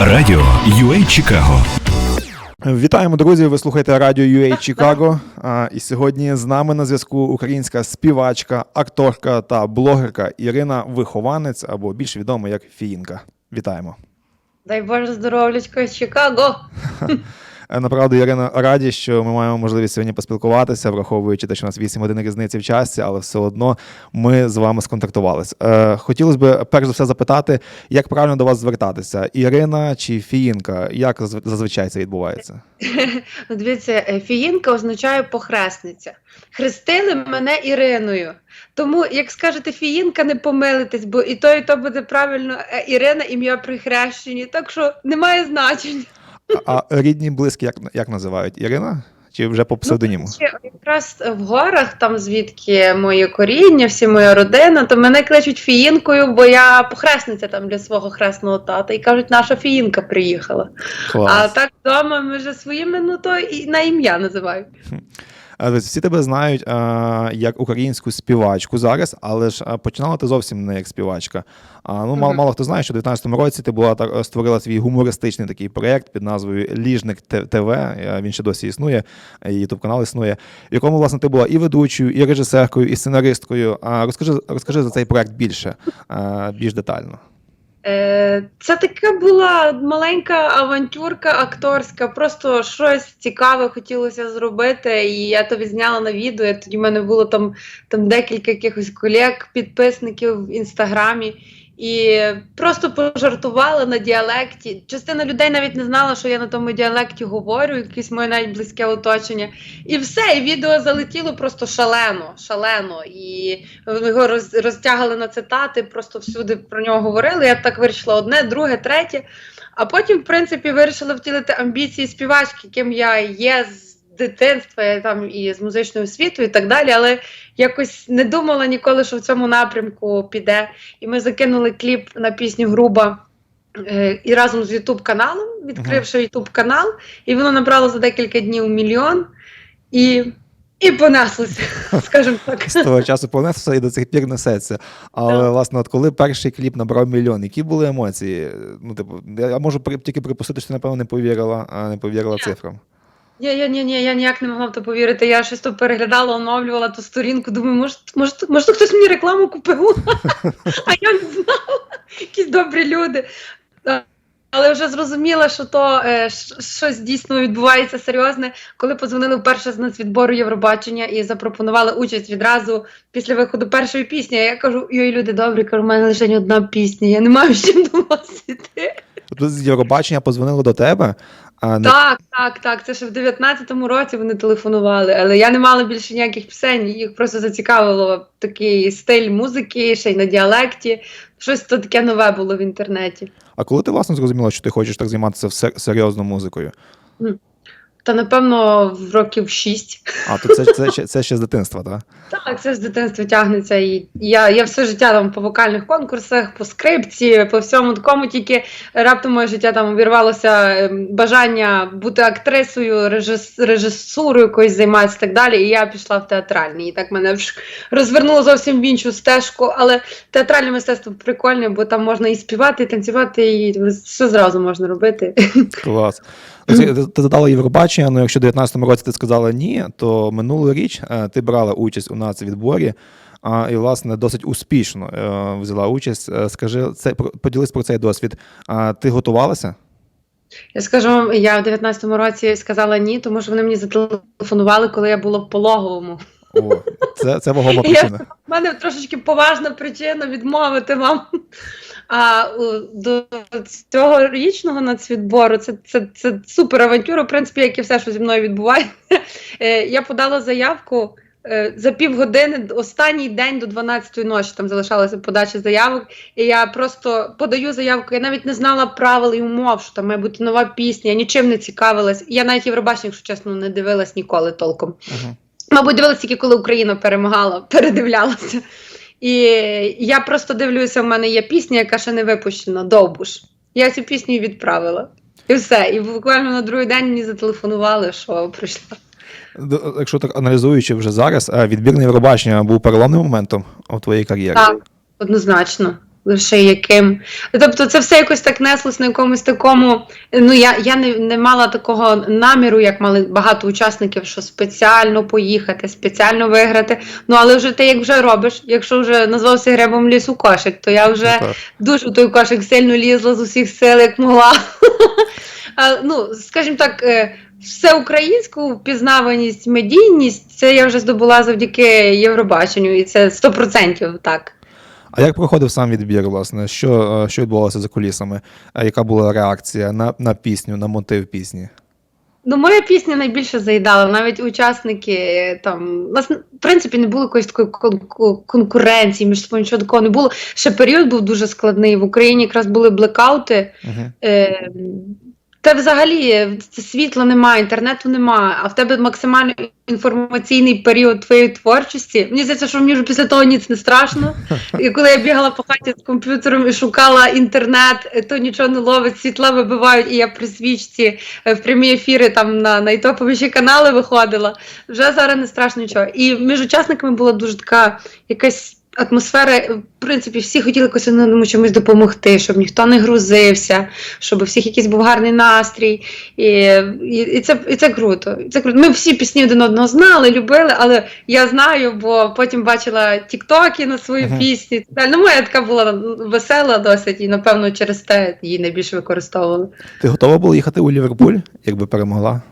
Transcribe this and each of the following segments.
Радіо UA Чикаго Вітаємо, друзі! Ви слухаєте радіо UA Чикаго. І сьогодні з нами на зв'язку українська співачка, акторка та блогерка Ірина Вихованець, або більш відома як Фіїнка. Вітаємо. Дай Боже здоров'ячко з Чикаго. Е, Направду, Ірина, раді, що ми маємо можливість сьогодні поспілкуватися, враховуючи те, що у нас 8 годин різниці в часі, але все одно ми з вами сконтактувалися. Е, хотілося б перш за все запитати, як правильно до вас звертатися: Ірина чи Фіїнка? Як заз- зазвичай це відбувається? Ну, Дивіться, е, фіїнка означає похресниця. Хрестили мене Іриною. Тому, як скажете фіїнка, не помилитесь, бо і то, і то буде правильно Ірина, ім'я при хрещенні. Так що немає значення. А, рідні близькі як, як називають? Ірина? Чи вже по псевдоніму? Ну, якраз в горах, там звідки моє коріння, всі моя родина, то мене кличуть фіїнкою, бо я похресниця там для свого хресного тата. І кажуть, наша фіїнка приїхала. А так вдома ми вже своїми, ну то і на ім'я називають. Всі тебе знають як українську співачку зараз, але ж починала ти зовсім не як співачка. А, ну, мало, мало хто знає, що в 19-му році ти була так створила свій гумористичний такий проєкт під назвою Ліжник ТВ. Він ще досі існує, ютуб канал існує, в якому власне ти була і ведучою, і режисеркою, і сценаристкою. А розкажи, розкажи за цей проєкт більше, більш детально. Е, Це така була маленька авантюрка акторська, просто щось цікаве хотілося зробити. І я то відзняла на відео. Я Тоді в мене було там, там декілька якихось колег, підписників в інстаграмі. І просто пожартувала на діалекті. Частина людей навіть не знала, що я на тому діалекті говорю, якесь моє навіть близьке оточення. І все, і відео залетіло просто шалено, шалено. І його роз, розтягали на цитати, просто всюди про нього говорили. Я так вирішила одне, друге, третє. А потім, в принципі, вирішила втілити амбіції співачки, ким я є з дитинства, я там і з музичною освітою, і так далі. Але якось не думала ніколи, що в цьому напрямку піде. І ми закинули кліп на пісню Груба. е, І разом з Ютуб каналом, відкривши Ютуб канал, і воно набрало за декілька днів мільйон і, і понеслося, скажімо так. З того часу понесся і до цих пір несеться. Але Так. власне, от коли перший кліп набрав мільйон, які були емоції? Ну, типу, я можу тільки припустити, що ти, напевно, не повірила, не повірила Ні. цифрам. Я, я, ні, ні, я ніяк не могла в то повірити. Я щось то переглядала, оновлювала ту сторінку. Думаю, може, може, може хтось мені рекламу купив? А я не знала. Якісь добрі люди. Але вже зрозуміла, що то е, щось дійсно відбувається серйозне. Коли подзвонили вперше з нацвідбору Євробачення і запропонували участь відразу після виходу першої пісні. Я кажу, йой, люди добрі, кажу, в мене лише одна пісня, я не маю з чим до вас іти. Тобто з Євробачення позвонили до тебе, а не Так, так, так. Це ще в 19-му році вони телефонували, але я не мала більше ніяких пісень. Їх просто зацікавило такий стиль музики, ще й на діалекті. Щось то таке нове було в інтернеті. А коли ти власне зрозуміла, що ти хочеш так займатися все- серйозно музикою? Та напевно в років шість. А то це, це, ще- це ще з дитинства, так? Так, це з дитинства тягнеться. І я, я все життя там по вокальних конкурсах, по скрипці, по всьому такому, тільки раптом моє життя там обірвалося ем, бажання бути актрисою, режис, режисурою якоюсь займатися і так далі. І я пішла в театральний. І так мене розвернуло зовсім в іншу стежку. Але театральне мистецтво прикольне, бо там можна і співати, і танцювати, і все зразу можна робити. Клас. Ти, ти задала Євробачення, ну якщо в 19-му році ти сказала ні, то минулу річ е, ти брала участь у нацвідборі, а, і, власне, досить успішно е, взяла участь. Е, Скажи, це, поділись про цей досвід. А ти готувалася? Я скажу вам, я в 19-му році сказала ні, тому що вони мені зателефонували, коли я була в пологовому. О, це, це вагома причина. У мене трошечки поважна причина відмовити вам. А до цього річного нацвідбору це, це, це супер авантюра, в принципі, як і все, що зі мною відбувається. Е, Я подала заявку е, за півгодини, останній день до 12-ї ночі там залишалася подача заявок. І я просто подаю заявку. Я навіть не знала правил і умов, що там має бути нова пісня, я нічим не цікавилась. Я навіть Євробачення, якщо чесно, не дивилась ніколи толком. Мгм. Мабуть, дивилася тільки коли Україна перемагала, передивлялася. І я просто дивлюся, в мене є пісня, яка ще не випущена, Довбуш. Я цю пісню відправила. І все. І буквально на другий день мені зателефонували, що прийшла. Якщо так аналізуючи вже зараз, е, відбір на Євробачення був переломним моментом у твоїй кар'єрі. Так, однозначно. Лише яким. Тобто це все якось так неслось на якомусь такому. Ну я, я не, не мала такого наміру, як мали багато учасників, що спеціально поїхати, спеціально виграти. Ну але вже ти як вже робиш, якщо вже назвався гребом лісу кошик, то я вже Ну, так. дуже в той кошик сильно лізла з усіх сил, як могла. Ну, скажімо так, е, всеукраїнську впізнаваність, медійність, це я вже здобула завдяки Євробаченню, і це 100% так. А як проходив сам відбір, власне? Що, е, що відбувалося за кулісами? А Яка була реакція на, на пісню, на мотив пісні? Ну, моя пісня найбільше заїдала. Навіть учасники е, там нас в принципі не було якоїсь такої кон- кон- конкуренції між собою, нічого такого не було. Ще період був дуже складний. В Україні якраз були блекаути. Угу. Е, та взагалі е, світла немає, інтернету немає, а в тебе максимально інформаційний період твоєї творчості. Мені здається, що мені вже після того ніц не страшно. І коли я бігала по хаті з комп'ютером і шукала інтернет, е, то нічого не ловить, світла вибивають, і я при свічці е, в прямі ефіри там на найтоповіші канали виходила. Вже зараз не страшно нічого. І між учасниками була дуже така якась. Атмосфера, в принципі, всі хотіли якось одному чомусь допомогти, щоб ніхто не грузився, щоб у всіх якийсь був гарний настрій. І, і, і, це, і це круто. Це круто. Ми всі пісні один одного знали, любили, але я знаю, бо потім бачила тіктоки на свою Мгм. пісню. Ну, моя така була весела досить, і напевно через те її найбільше використовували. Ти готова була їхати у Ліверпуль, якби перемогла?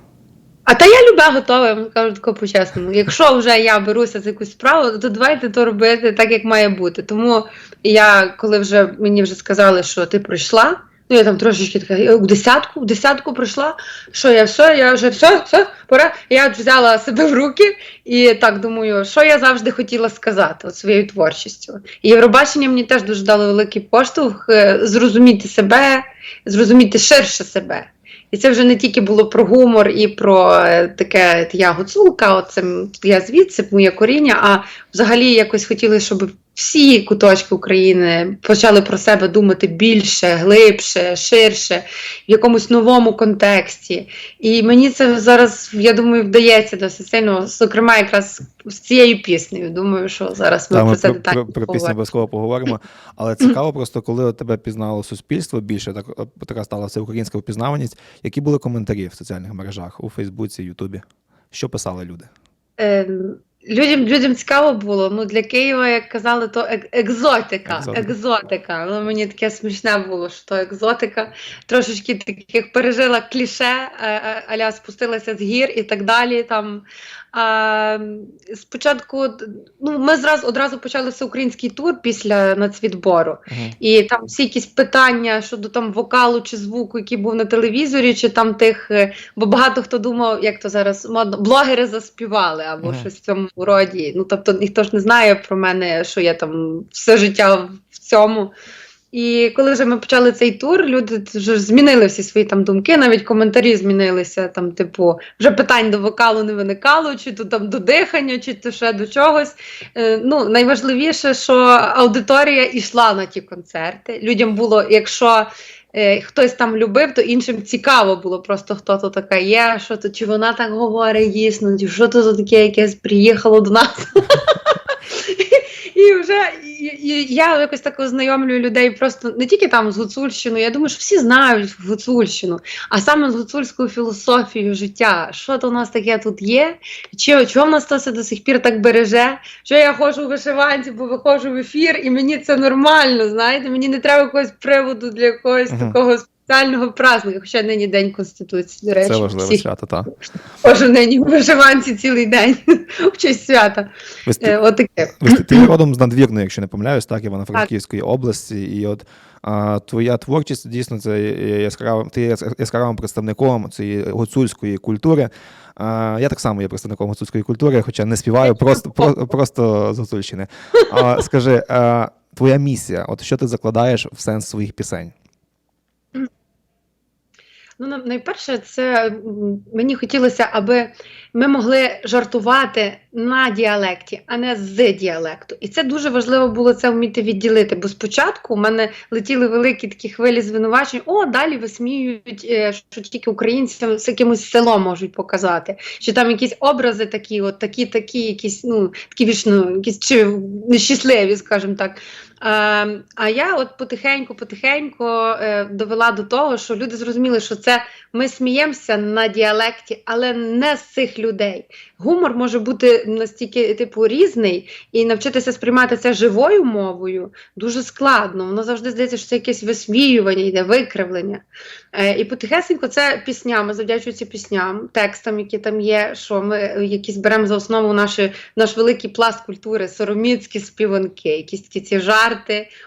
А та я любе готова, я вам кажу тако по-чесному. Якщо вже я беруся за якусь справу, то давайте то робити так, як має бути. Тому я, коли вже мені вже сказали, що ти пройшла, ну я там трошечки така, «Я в десятку, в десятку пройшла, що я все, я вже все, все, пора. Я взяла себе в руки і так думаю, що я завжди хотіла сказати от своєю творчістю. І Євробачення мені теж дуже дало великий поштовх е, зрозуміти себе, зрозуміти ширше себе. І це вже не тільки було про гумор і про е, таке я гуцулка, оце я звідси, моє коріння, а взагалі якось хотіли, щоб всі куточки України почали про себе думати більше, глибше, ширше, в якомусь новому контексті. І мені це зараз, я думаю, вдається досить сильно, зокрема, якраз з цією піснею. Думаю, що зараз ми Та, про це про, детально про, про пісню обов'язково поговоримо. Але цікаво просто, коли тебе пізнало суспільство більше, так така стала всеукраїнська впізнаваність. Які були коментарі в соціальних мережах у Фейсбуці, Ютубі? Що писали люди? Е, Людям, людям цікаво було. Ну для Києва, як казали, то ек- екзотика. Екзотика. Екзотика. Ну, мені таке смішне було, що то екзотика. Трошечки таких пережила кліше, е, е, аля спустилася з гір і так далі. Там. А, спочатку ну, ми зразу одразу почали всеукраїнський тур після нацвідбору. І там всі якісь питання щодо там вокалу чи звуку, який був на телевізорі, чи там тих, е, бо багато хто думав, як то зараз модно, блогери заспівали або Мгм. щось в цьому роді. Ну тобто ніхто ж не знає про мене, що я там все життя в цьому. І коли вже ми почали цей тур, люди вже змінили всі свої там думки, навіть коментарі змінилися. Там, типу, вже питань до вокалу не виникало, чи то там до дихання, чи то ще до чогось. Е, ну, найважливіше, що аудиторія йшла на ті концерти. Людям було, якщо е, хтось там любив, то іншим цікаво було просто хто то така є, що то, чи вона так говорить дійсно, що то за таке якесь приїхало до нас. І вже і, і я якось так ознайомлюю людей просто не тільки там з Гуцульщиною, я думаю, що всі знають Гуцульщину, а саме з гуцульською філософією життя. Що то у нас таке тут є? Чи, чого в нас то все до сих пір так береже? Що я ходжу у вишиванці, бо виходжу в ефір, і мені це нормально, знаєте, мені не треба якогось приводу для якогось Мгм. такого спеціального праздника, хоча нині День Конституції, до речі. Це важливе всіх свято, так. Кожен нині в вишиванці цілий день в честь свята. Е, Отаке. ви, ти родом з надвірної, якщо не помиляюсь, так, Івано-Франківської області. І от а, твоя творчість дійсно це яскравим, ти є яскравим представником цієї гуцульської культури. А, я так само є представником гуцульської культури, хоча не співаю, просто, про, просто з Гуцульщини. А, скажи, а, твоя місія, от що ти закладаєш в сенс своїх пісень? Ну, на- найперше, це мені хотілося, аби ми могли жартувати на діалекті, а не з діалекту. І це дуже важливо було це вміти відділити. Бо спочатку у мене летіли великі такі хвилі звинувачень. О, далі висміюють, е, що тільки українцям з якимось селом можуть показати. Що там якісь образи такі, от такі, такі, якісь, ну такі вічно, якісь чи нещасливі, скажімо так. Е, а я от потихеньку, потихеньку е, довела до того, що люди зрозуміли, що це ми сміємося на діалекті, але не з цих людей. Гумор може бути настільки типу різний, і навчитися сприймати це живою мовою дуже складно. Воно завжди здається, що це якесь висміювання, йде викривлення. Е, і потихесенько це піснями, завдячуючи пісням, текстам, які там є, що ми якісь беремо за основу наші, наш великий пласт культури, сороміцькі співанки, якісь такі ці жарти,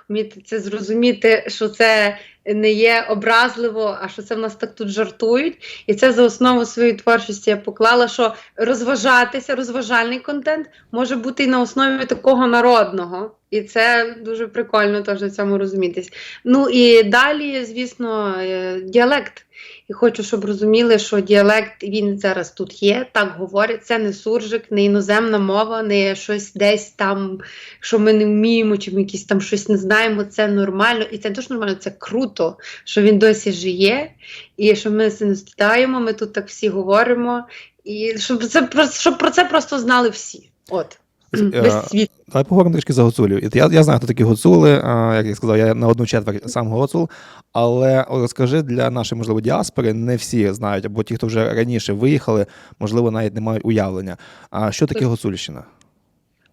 вміти це зрозуміти, що це не є образливо, а що це в нас так тут жартують. І це за основу своєї творчості я поклала, що розважатися, розважальний контент може бути і на основі такого народного. І це дуже прикольно теж в цьому розумітись. Ну і далі, звісно, е, діалект. І хочу, щоб розуміли, що діалект він зараз тут є, так говорять. Це не суржик, не іноземна мова, не щось десь там, що ми не вміємо, чи ми якісь там щось не знаємо. Це нормально, і це дуже нормально, це круто, що він досі жиє, і що ми це не стидаємо. Ми тут так всі говоримо, і щоб це щоб про це просто знали всі. От весь світ. Давай поговоримо трішки за гуцулів. Я, я знаю, хто такі гуцули. Як я сказав, я на одну четверть сам гуцул. Але розкажи для нашої, можливо, діаспори, не всі знають, або ті, хто вже раніше виїхали, можливо, навіть не мають уявлення. А що таке гуцульщина?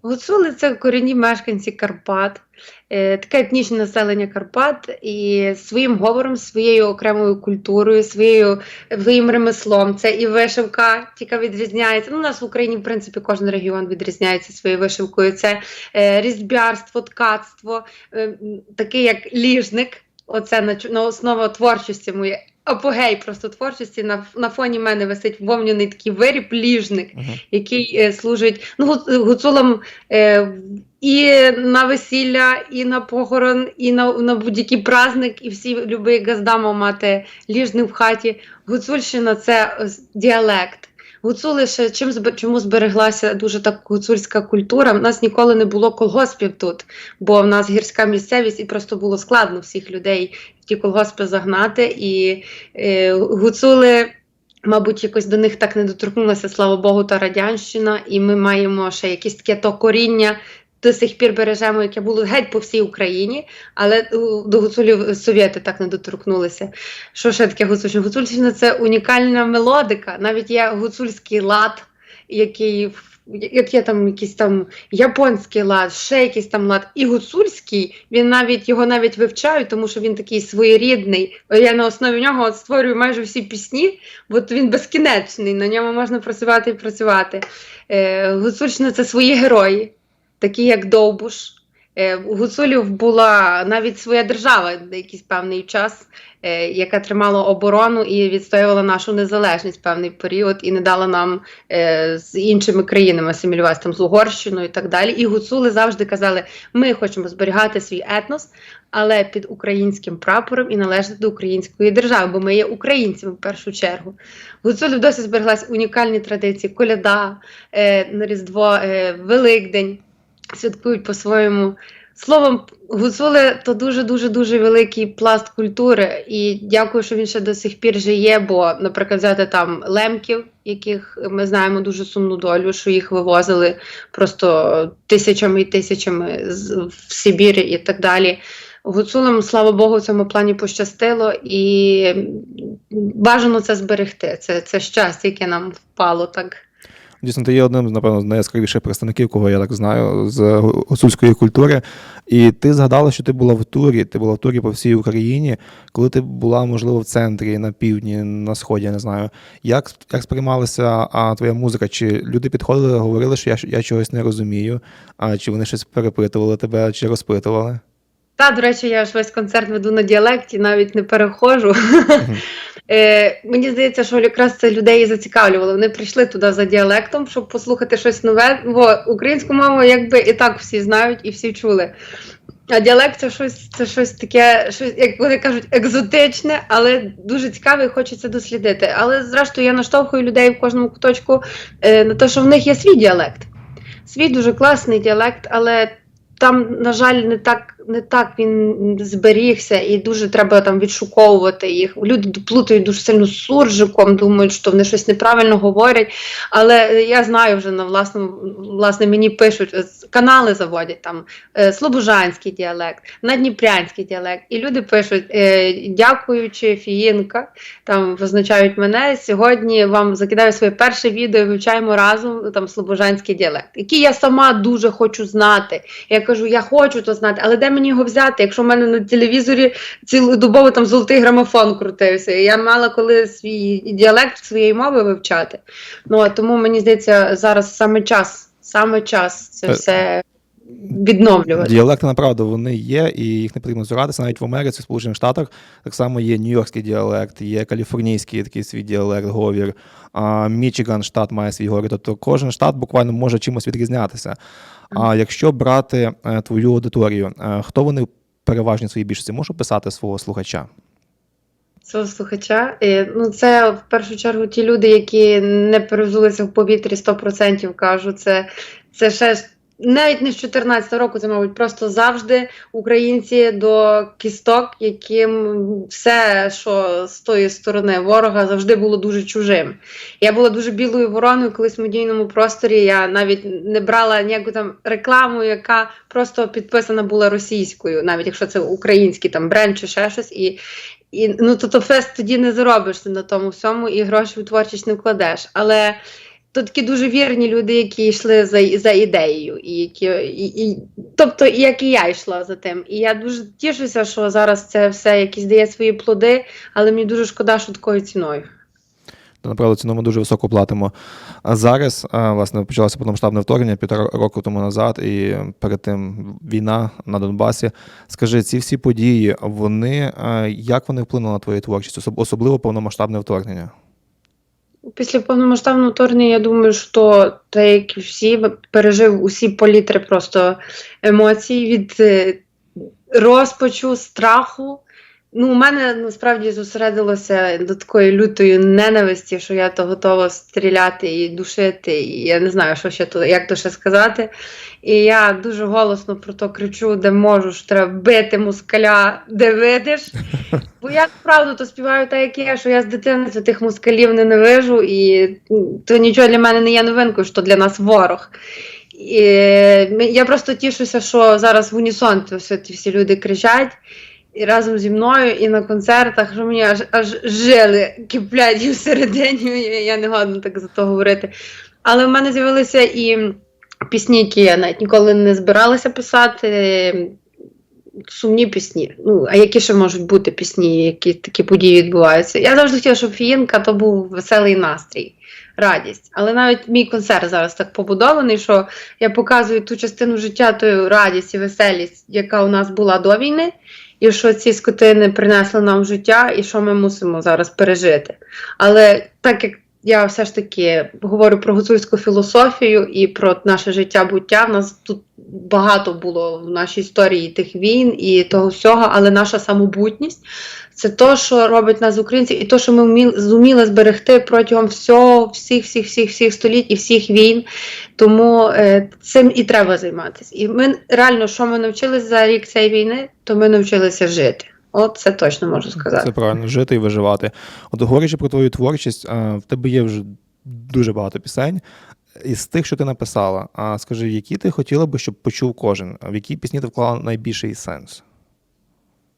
Гуцули це корінні мешканці Карпат, е, таке етнічне населення Карпат і своїм говором, своєю окремою культурою, своєю, своїм ремеслом. Це і вишивка, тільки відрізняється. Ну, у нас в Україні, в принципі, кожен регіон відрізняється своєю вишивкою. Це е, ткацтво, е, такий як ліжник. Оце на, основа творчості моєї. Апогей просто творчості на, на фоні мене висить вовняний такий виріб, ліжник Мгм. який е, служить ну, гу- гуцулам е, і на весілля, і на похорон, і на, на будь-який праздник, і всі любить газдама мати ліжник в хаті. Гуцульщина це е, діалект. Гуцули ще чим чому збереглася дуже так гуцульська культура? У нас ніколи не було колгоспів тут, бо в нас гірська місцевість, і просто було складно всіх людей в ті колгоспи загнати. І е, гуцули Мабуть, якось до них так не доторкнулася, слава Богу, та радянщина, і ми маємо ще якесь таке то коріння. До сих пір бережемо, яке було геть по всій Україні, але до гуцулів совєти так не доторкнулися. Що ще таке гуцульщина? Гуцульщина це унікальна мелодика. Навіть є гуцульський лад, який як є там якийсь там японський лад, ще якийсь там лад, і гуцульський, він навіть його навіть вивчають, тому що він такий своєрідний. Я на основі нього от створюю майже всі пісні, бо він безкінечний, на ньому можна працювати і працювати. Е, Гуцульщина це свої герої, такі як Довбуш. Е, У гуцулів була навіть своя держава якийсь певний час, е, яка тримала оборону і відстоювала нашу незалежність певний період, і не дала нам е, з іншими країнами асимілюватися там з Угорщиною і так далі. І гуцули завжди казали: ми хочемо зберігати свій етнос, але під українським прапором і належати до української держави, бо ми є українцями в першу чергу. Гуцулів досі збереглась унікальні традиції: коляда, Різдво, Великдень святкують по-своєму. Словом, гуцули то дуже дуже великий пласт культури, і дякую, що він ще до сих пір живе. Бо, наприклад, взяти там лемків, яких ми знаємо дуже сумну долю, що їх вивозили просто тисячами і тисячами в Сибір і так далі. Гуцулам, слава Богу, в цьому плані пощастило, і бажано це зберегти. Це, це щастя, яке нам впало так. Дійсно, ти є одним, напевно, з найяскравіших представників, кого я так знаю, з гу- гуцульської культури. І ти згадала, що ти була в турі, ти була в турі по всій Україні, коли ти була, можливо, в центрі, на півдні, на сході, я не знаю. Як, як сприймалася а, твоя музика? Чи люди підходили, говорили, що я, я чогось не розумію, а чи вони щось перепитували тебе, чи розпитували? Та, до речі, я ж весь концерт веду на діалекті, навіть не перехожу. Е, мені здається, що якраз це людей і зацікавлювало. Вони прийшли туди за діалектом, щоб послухати щось нове. Бо українську мову якби і так всі знають і всі чули. А діалект це щось, це щось таке, щось, як вони кажуть, екзотичне, але дуже цікаве і хочеться дослідити. Але зрештою я наштовхую людей в кожному куточку е, на те, що в них є свій діалект. Свій дуже класний діалект, але там, на жаль, не так не так він зберігся, і дуже треба там відшуковувати їх. Люди плутають дуже сильно з суржиком, думають, що вони щось неправильно говорять. Але я знаю вже на власному власне мені пишуть е, канали заводять там е, слобожанський діалект, надніпрянський діалект. І люди пишуть, е, дякуючи Фіїнка, там визначають мене. Сьогодні вам закидаю своє перше відео, вивчаємо разом там слобожанський діалект, який я сама дуже хочу знати. Я кажу, я хочу то знати, але де мені його взяти, якщо в мене на телевізорі цілодобово там золотий грамофон крутився. І я мала коли свій діалект своєї мови вивчати. Ну а тому мені здається, зараз саме час, саме час це Е, все відновлювати. Діалекти направду вони є, і їх не потрібно зуратися. Навіть в Америці, в Сполучених Штатах, так само є нью-йоркський діалект, є каліфорнійський такий свій діалект, говір. А Мічиган штат має свій говір. Тобто кожен штат буквально може чимось відрізнятися. А якщо брати е, твою аудиторію, е, хто вони переважні своїй більшості? Можу писати свого слухача? Цього слухача. Е, Ну, це в першу чергу ті люди, які не перевзулися в повітрі 100% кажу. Це, це ще навіть не з 14 року, це, мабуть, просто завжди українці до кісток, яким все, що з тої сторони ворога, завжди було дуже чужим. Я була дуже білою вороною колись в медійному просторі. Я навіть не брала ніяку там рекламу, яка просто підписана була російською, навіть якщо це український там бренд чи ще щось. І і ну то, то фест тоді не заробиш на тому всьому, і гроші в творчість не вкладеш. Але то такі дуже вірні люди, які йшли за, за ідеєю, і які і, і, тобто, як і я йшла за тим. І я дуже тішуся, що зараз це все якісь дає свої плоди, але мені дуже шкода, що такою ціною. Направду ціну ми дуже високо платимо. А зараз, власне, почалося повномасштабне вторгнення півтора року тому назад, і перед тим війна на Донбасі. Скажи, ці всі події, вони як вони вплинули на твою творчість, особливо повномасштабне вторгнення? Після повномасштабного вторгнення, я думаю, що те, як і всі, пережив усі палітри просто емоцій від е, розпачу, страху. Ну, у мене насправді зосередилося до такої лютої ненависті, що я то готова стріляти і душити, і я не знаю, що ще то, як то ще сказати. І я дуже голосно про то кричу, де можу, що треба бити москаля, де видиш. Бо я правду то співаю так, як є, що я з дитинства тих москалів ненавижу, і то нічого для мене не є новинкою, що для нас ворог. І, я просто тішуся, що зараз в унісон всі люди кричать. І разом зі мною, і на концертах, що мені аж аж жили киплять всередині, я, я не годна так за то говорити. Але в мене з'явилися і пісні, які я навіть ніколи не збиралася писати. Сумні пісні. Ну, а які ще можуть бути пісні, які такі події відбуваються? Я завжди хотіла, щоб фієнка то був веселий настрій, радість. Але навіть мій концерт зараз так побудований, що я показую ту частину життя, ту радість і веселість, яка у нас була до війни, і що ці скотини принесли нам життя, і що ми мусимо зараз пережити. Але так як я все ж таки говорю про гуцульську філософію і про наше життя буття. В нас тут багато було в нашій історії тих війн і того всього, але наша самобутність це то, що робить нас українців, і то, що ми вміли, зуміли зберегти протягом всього, всіх, всіх, всіх, всіх століть і всіх війн. Тому е, цим і треба займатися. І ми реально, що ми навчилися за рік цієї війни, то ми навчилися жити. От це точно можу сказати. Це правильно, жити і виживати. От говорячи про твою творчість, а, в тебе є вже дуже багато пісень. Із тих, що ти написала, а скажи, які ти хотіла би, щоб почув кожен? В які пісні ти вклала найбільший сенс?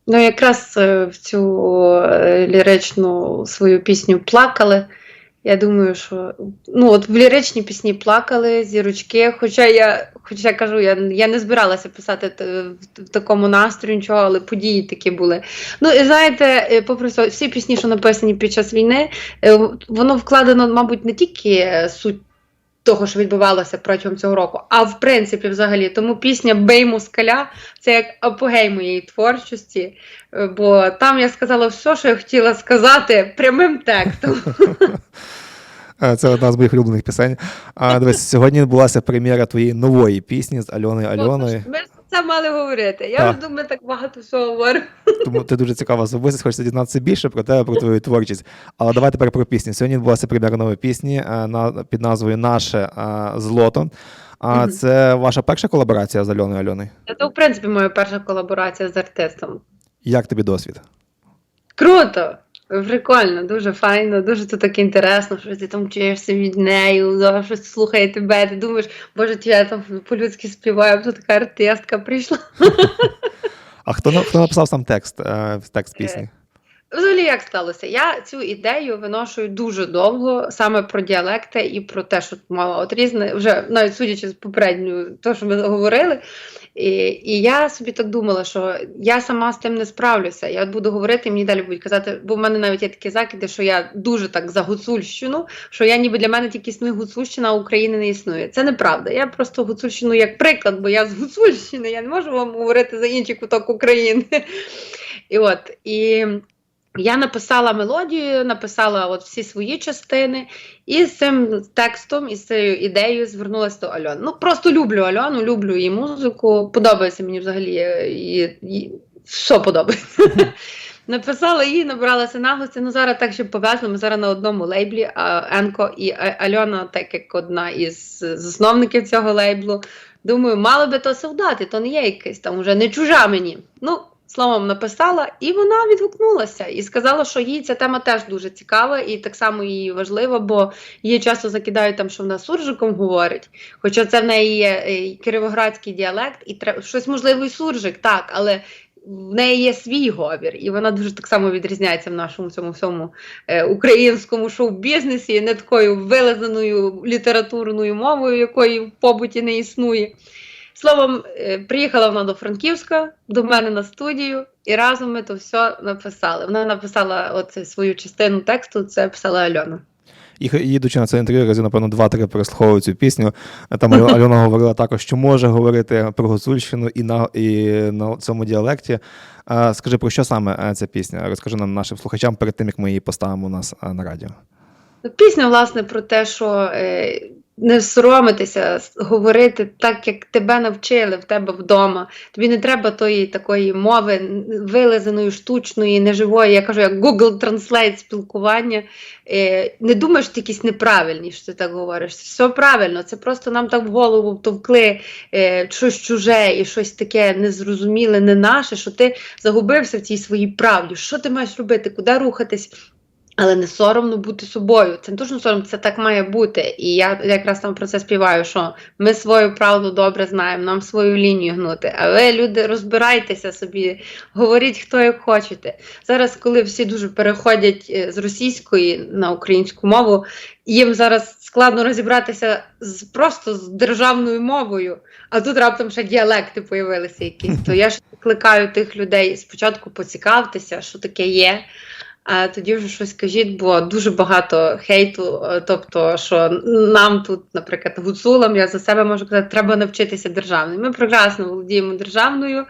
Ну, якраз е, в цю е, ліричну свою пісню плакали. Я думаю, що ну от в ліричні пісні плакали зірочки. Хоча я, хоча я кажу, я, я не збиралася писати в, в такому настрої нічого, але події такі були. Ну і знаєте, е, попри все, всі пісні, що написані під час війни, воно вкладено, мабуть, не тільки суть. Того, що відбувалося протягом цього року, а в принципі, взагалі, тому пісня Бей москаля це як апогей моєї творчості, е, бо там я сказала все, що я хотіла сказати прямим текстом. Е, Це одна з моїх улюблених пісень. А дивись, сьогодні відбулася прем'єра твоєї нової пісні з Альоною Альоною. Ми все мали говорити. Я Так. вже думаю, так багато всього говорю. Тому ти дуже цікава особистість, хочеться дізнатися більше про тебе, про твою творчість. Але давай тепер про пісню. Сьогодні відбулася прем'єра нової пісні е, на, під назвою Наше е, злото. А Мгм. це ваша перша колаборація з Альоною Альоною? Це, в принципі, моя перша колаборація з артистом. Як тобі досвід? Круто! Прикольно, дуже файно, дуже тут так інтересно, що ти там чуєшся від неї, щось слухає тебе, ти думаєш, боже, я там по-людськи співаю, тут така артистка прийшла. А хто хто написав сам текст, е, текст пісні? Взагалі, як сталося? Я цю ідею виношую дуже довго, саме про діалекти і про те, що мова от різне, вже навіть судячи з попередньою, то, що ми говорили. І, і я собі так думала, що я сама з тим не справлюся. Я буду говорити, мені далі будуть казати, бо в мене навіть є такі закиди, що я дуже так за гуцульщину, що я ніби для мене тільки існує гуцульщина, а України не існує. Це неправда. Я просто гуцульщину як приклад, бо я з Гуцульщини, я не можу вам говорити за інший куток України. І от і я написала мелодію, написала от всі свої частини, і з цим текстом, і з цією ідеєю звернулася до Альони. Ну просто люблю Альону, люблю її музику. Подобається мені взагалі її, її що подобається. Написала її, набралася наглості. Ну зараз так, щоб повезли. Ми зараз на одному лейблі. А Енко і Альона, так як одна із засновників цього лейблу. Думаю, мало би то солдати, то не є якийсь там уже не чужа мені. Ну, словом, написала, і вона відгукнулася і сказала, що їй ця тема теж дуже цікава, і так само їй важлива, бо її часто закидають там, що вона суржиком говорить. Хоча це в неї є е, кіровоградський діалект, і треба щось можливо і суржик, так, але. В неї є свій говір, і вона дуже так само відрізняється в нашому цьому всьому е, українському шоу-бізнесі, не такою вилазаною літературною мовою, якої в побуті не існує. Словом, е, приїхала вона до Франківська, до мене на студію, і разом ми то все написали. Вона написала от свою частину тексту, це писала Альона. Їдучи на це інтерв'ю, разів, напевно, два-три переслуховую цю пісню. Там Альона говорила також, що може говорити про Гуцульщину і на, і на цьому діалекті. Скажи, про що саме е, ця пісня? Розкажи нам нашим слухачам перед тим, як ми її поставимо у нас е, на радіо. Пісня, власне, про те, що е, не соромитися, говорити так, як тебе навчили в тебе вдома. Тобі не треба тої такої мови вилизаної, штучної, неживої. Я кажу, як Google Translate спілкування. Е, не думаєш, що ти якийсь неправильний, що ти так говориш. Все правильно, це просто нам так в голову втовкли е, щось чуже і щось таке незрозуміле, не наше, що ти загубився в цій своїй правді. Що ти маєш робити, куди рухатись? Але не соромно бути собою. Це не точно соромно, це так має бути. І я якраз там про це співаю, що ми свою правду добре знаємо, нам свою лінію гнути. А ви, люди, розбирайтеся собі, говоріть хто як хочете. Зараз, коли всі дуже переходять е, з російської на українську мову, їм зараз складно розібратися з просто з державною мовою, а тут раптом ще діалекти появилися якісь. То я ж кликаю тих людей спочатку поцікавтеся, що таке є. Тоді вже щось кажіть, бо дуже багато хейту. е, Тобто, що нам тут, наприклад, гуцулам, я за себе можу казати, треба навчитися державною. Ми прекрасно володіємо державною,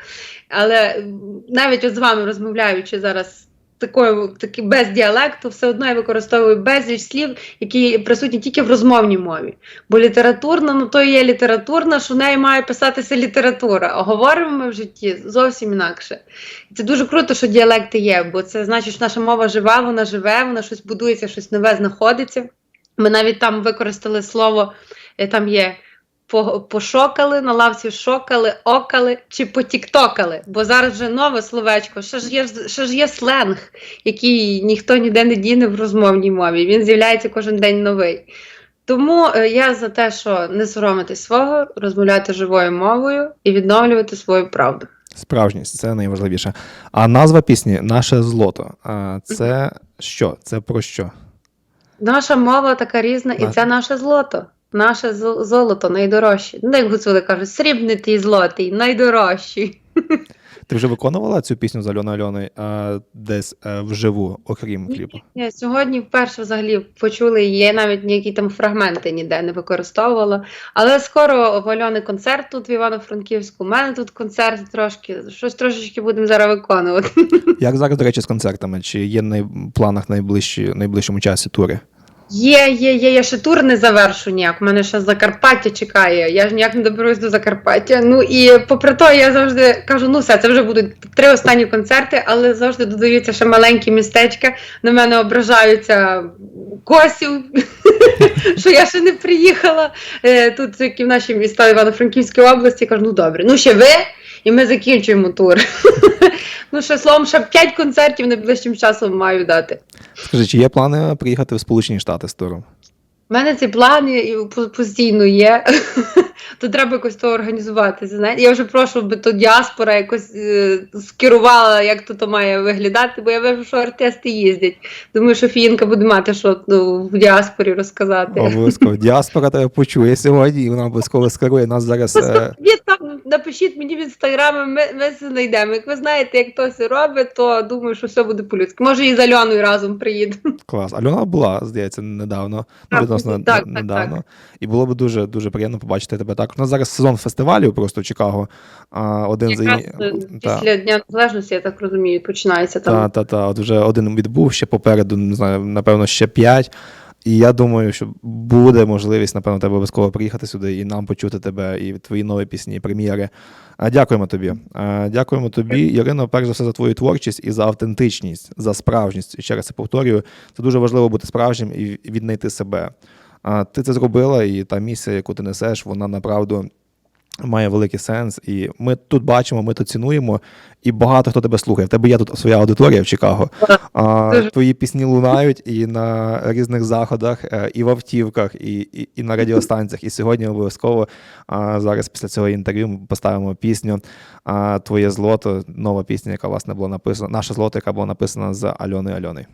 але навіть от з вами розмовляючи зараз. Такою таки без діалекту, все одно я використовую безліч слів, які присутні тільки в розмовній мові. Бо літературна, ну то є літературна, що в неї має писатися література. А говоримо ми в житті зовсім інакше. І це дуже круто, що діалекти є, бо це значить, що наша мова жива, вона живе, вона щось будується, щось нове знаходиться. Ми навіть там використали слово, е, там є пошокали, на лавці шокали, окали чи потіктокали. Бо зараз вже нове словечко, ще ж є, ще ж є сленг, який ніхто ніде не діне в розмовній мові. Він з'являється кожен день новий. Тому е, я за те, що не соромити свого, розмовляти живою мовою і відновлювати свою правду. Справжність це найважливіше. А назва пісні Наше злото. Це що? Це про що? Наша мова така різна, і це наше злото. Наше золото найдорожче. Ну, як гуцули кажуть, срібний ти злотий, найдорожчий. Ти вже виконувала цю пісню з Альоною Альоною а, десь е, вживу, окрім кліпу? Ні, сьогодні вперше взагалі почули її, я навіть ніякі там фрагменти ніде не використовувала. Але скоро в Альони концерт тут в Івано-Франківську, у мене тут концерт трошки, щось трошечки будемо зараз виконувати. Як зараз, до речі, з концертами? Чи є на планах найближчі, найближчому часі тури? Є, є, є, я ще тур не завершу ніяк. У мене ще Закарпаття чекає. Я ж ніяк не доберусь до Закарпаття. Ну і попри то, я завжди кажу: ну все, це вже будуть три останні концерти, але завжди додаються ще маленькі містечка. На мене ображаються косів, що я ще не приїхала. Е, Тут які в наші міста Івано-Франківської області. Кажу, ну добре, ну ще ви, і ми закінчуємо тур. Ну, ще словом, ще п'ять концертів найближчим часом маю дати. Скажи, чи є плани приїхати в Сполучені Штати з туром? У мене ці плани постійно є. То треба якось то організувати. знаєте. Я вже прошу, би то діаспора якось е, скерувала, як то, то має виглядати, бо я вижу, що артисти їздять. Думаю, що Фіїнка буде мати що ну, в діаспорі розказати. Обов'язково. Діаспора тебе почує сьогодні, і вона обов'язково скерує нас зараз. е, напишіть мені в інстаграмі, ми, ми це знайдемо. Як ви знаєте, як то це робить, то думаю, що все буде по-людськи. Може, і з Альоною разом приїдемо. Клас. Альона була, здається, недавно. Ну, Так, відносно так, так, недавно. І було б дуже дуже приємно побачити тебе так. У нас зараз сезон фестивалів просто в Чикаго. А, один за Якраз і- е, та. після Дня Незалежності, я так розумію, починається там. Та, та, та. От вже один відбув, ще попереду, не знаю, напевно, ще п'ять. І я думаю, що буде можливість, напевно, тебе обов'язково приїхати сюди і нам почути тебе, і твої нові пісні, прем'єри. Дякуємо тобі. Дякуємо тобі, Ірино, перш за все, за твою творчість і за автентичність, за справжність. І ще раз це повторюю. Це дуже важливо бути справжнім і віднайти себе. А, Ти це зробила, і та місія, яку ти несеш, вона направду має великий сенс. І ми тут бачимо, ми тут цінуємо, і багато хто тебе слухає. В тебе є тут своя аудиторія в Чикаго. А, твої пісні лунають і на різних заходах, е, і в автівках, і, і, і на радіостанціях. І сьогодні обов'язково а, зараз після цього інтерв'ю ми поставимо пісню а, Твоє злото, нова пісня, яка власне була написана, наше злото, яка була написана з Альоною Альоною.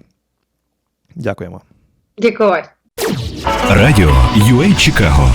Дякуємо. Дякую. Радіо UA Чикаго